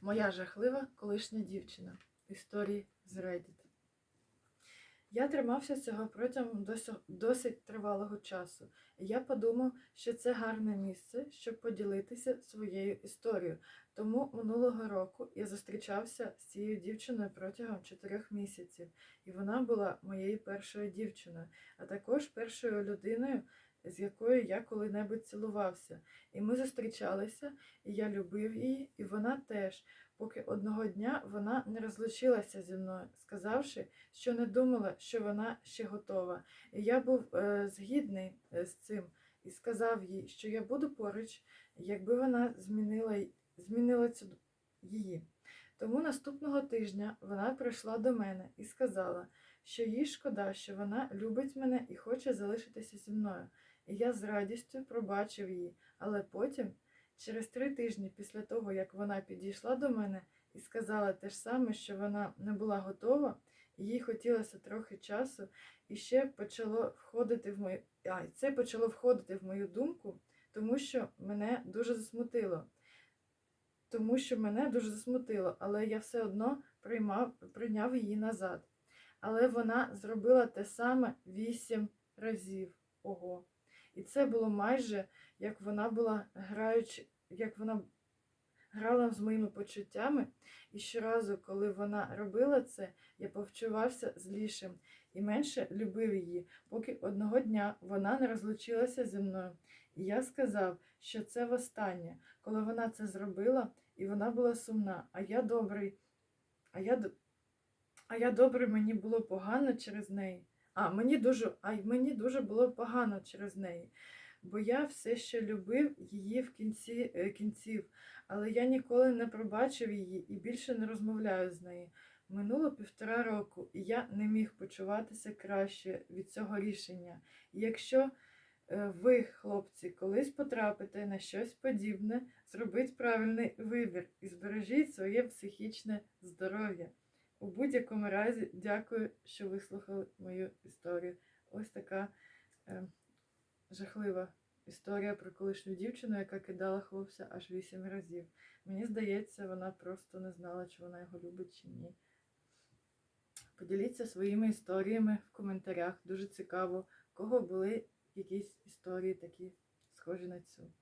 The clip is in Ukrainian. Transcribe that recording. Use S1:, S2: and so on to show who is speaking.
S1: Моя жахлива колишня дівчина. Історії з Reddit. Я тримався цього протягом досить тривалого часу. Я подумав, що це гарне місце, щоб поділитися своєю історією. Тому минулого року я зустрічався з цією дівчиною протягом чотирьох місяців, і вона була моєю першою дівчиною, а також першою людиною, з якою я коли-небудь цілувався. І ми зустрічалися, і я любив її, і вона теж, поки одного дня вона не розлучилася зі мною, сказавши, що не думала, що вона ще готова. І я був е, згідний е, з цим і сказав їй, що я буду поруч, якби вона змінила, змінила цю її. Тому наступного тижня вона прийшла до мене і сказала, що їй шкода, що вона любить мене і хоче залишитися зі мною. І я з радістю пробачив її, але потім, через три тижні після того, як вона підійшла до мене і сказала те ж саме, що вона не була готова, і їй хотілося трохи часу, і ще почало входити в мою. А, це почало входити в мою думку, тому що мене дуже засмутило. Тому що мене дуже засмутило, але я все одно приймав, прийняв її назад. Але вона зробила те саме вісім разів. Ого. І це було майже як вона була граючи, як вона грала з моїми почуттями. І щоразу, коли вона робила це, я повчувався злішим і менше любив її, поки одного дня вона не розлучилася зі мною. І я сказав, що це востаннє, коли вона це зробила, і вона була сумна, а я добрий, а я, а я добрий, мені було погано через неї. А мені дуже, а мені дуже було погано через неї, бо я все ще любив її в кінці е, кінців, але я ніколи не пробачив її і більше не розмовляю з нею. Минуло півтора року, і я не міг почуватися краще від цього рішення. І якщо е, ви, хлопці, колись потрапите на щось подібне, зробіть правильний вибір і збережіть своє психічне здоров'я. У будь-якому разі, дякую, що вислухали мою історію. Ось така е, жахлива історія про колишню дівчину, яка кидала хлопця аж вісім разів. Мені здається, вона просто не знала, чи вона його любить чи ні. Поділіться своїми історіями в коментарях. Дуже цікаво, кого були якісь історії такі схожі на цю.